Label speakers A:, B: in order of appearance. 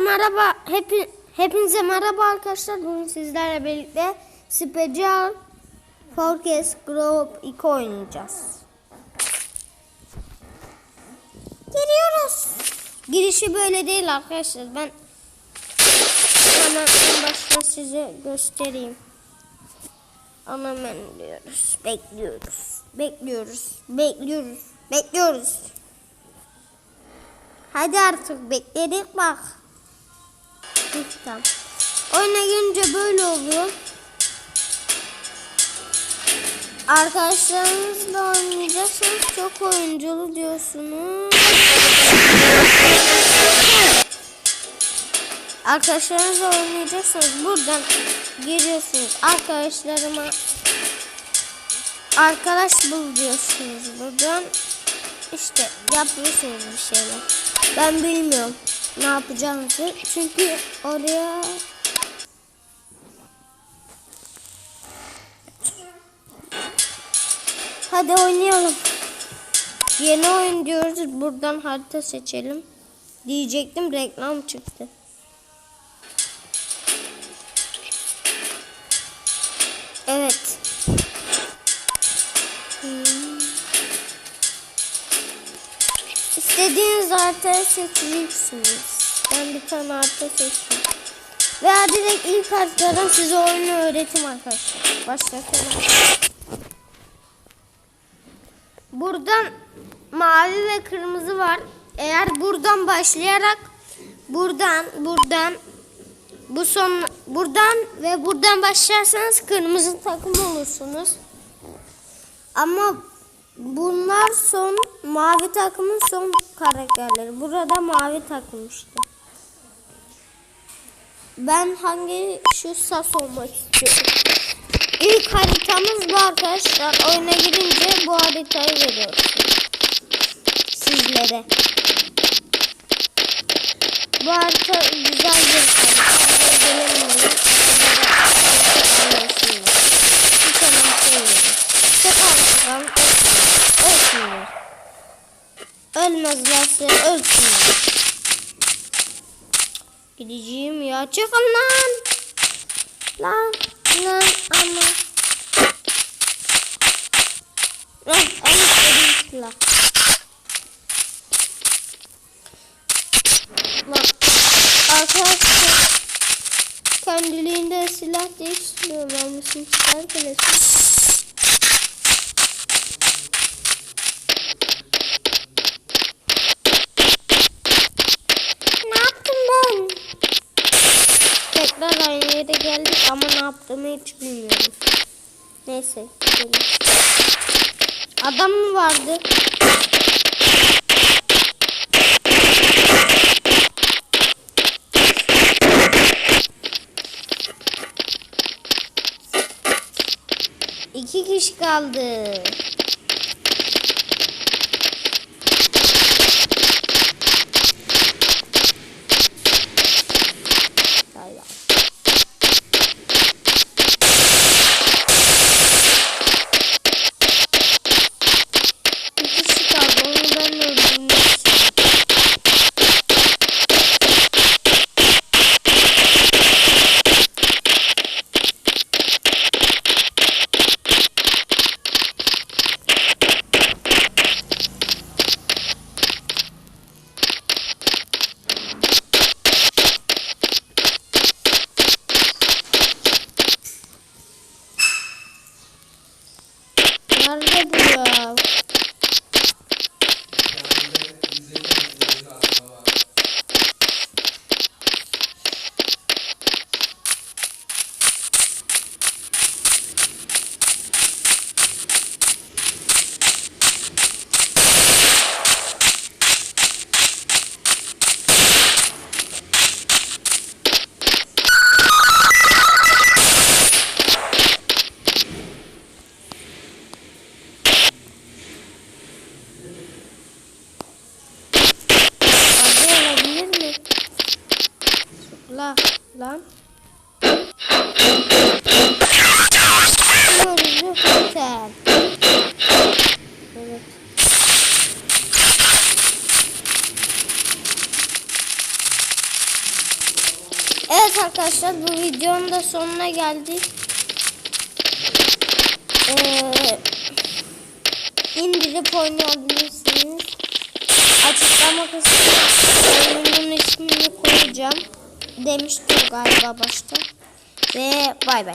A: merhaba. Hepi, hepinize merhaba arkadaşlar. Bugün sizlerle birlikte Special Forecast Group 2 oynayacağız. Giriyoruz. Girişi böyle değil arkadaşlar. Ben hemen en başta size göstereyim. Ana menü. Bekliyoruz. Bekliyoruz. Bekliyoruz. Bekliyoruz. Hadi artık bekledik bak. Tamam. Oyuna girince böyle oluyor. Arkadaşlarınızla oynayacaksanız çok oyunculu diyorsunuz. Arkadaşlarınızla oynayacaksanız buradan giriyorsunuz. Arkadaşlarıma arkadaş bul diyorsunuz buradan. İşte yapıyorsunuz bir şeyler. Ben bilmiyorum ne yapacağınızı. Çünkü oraya Hadi oynayalım. Yeni oyun diyoruz. Buradan harita seçelim. Diyecektim reklam çıktı. Evet. İstediğiniz haritayı seçeceksiniz. Ben bir tane harita seçtim. Veya direkt ilk haritadan size oyunu öğretim arkadaşlar. Başlatalım. Buradan mavi ve kırmızı var. Eğer buradan başlayarak buradan buradan bu son buradan ve buradan başlarsanız kırmızı takım olursunuz. Ama bunlar son mavi takımın son karakterleri. Burada mavi takım işte. Ben hangi şu sas olmak istiyorum. İlk haritamız bu arkadaşlar. Oyuna girince bu haritayı veriyorsunuz. Sizlere. Bu harita güzel bir harita. Gelemiyorum. Hiç önemsemiyorum. Çok alışkan ölsünler. Ölmezlerse ölsünler. Gideceğim ya. Çıkın lan. Lan. Lan ama. Lan en istediğim silah. Lan. Arkadaşlar. Kendiliğinde silah değiştiriyor. Ben mısın? Arkadaşlar. Ne yaptım ben? Tekrar aynı yere geldik ama ne yaptığımı hiç bilmiyorum. Neyse gidelim. Adam mı vardı? İki kişi kaldı. Hayır. Bir kişi kaldı. Onu ben öldürmek istiyorum. Nerede bu ya? La lan. Kırmızı hotel. Evet. Evet arkadaşlar bu videonun da sonuna geldik. Ee, indirip oynayabilirsiniz. Açıklama kısmına oyunun ismini koyacağım. Demiştim galiba başta. Ve bay bay.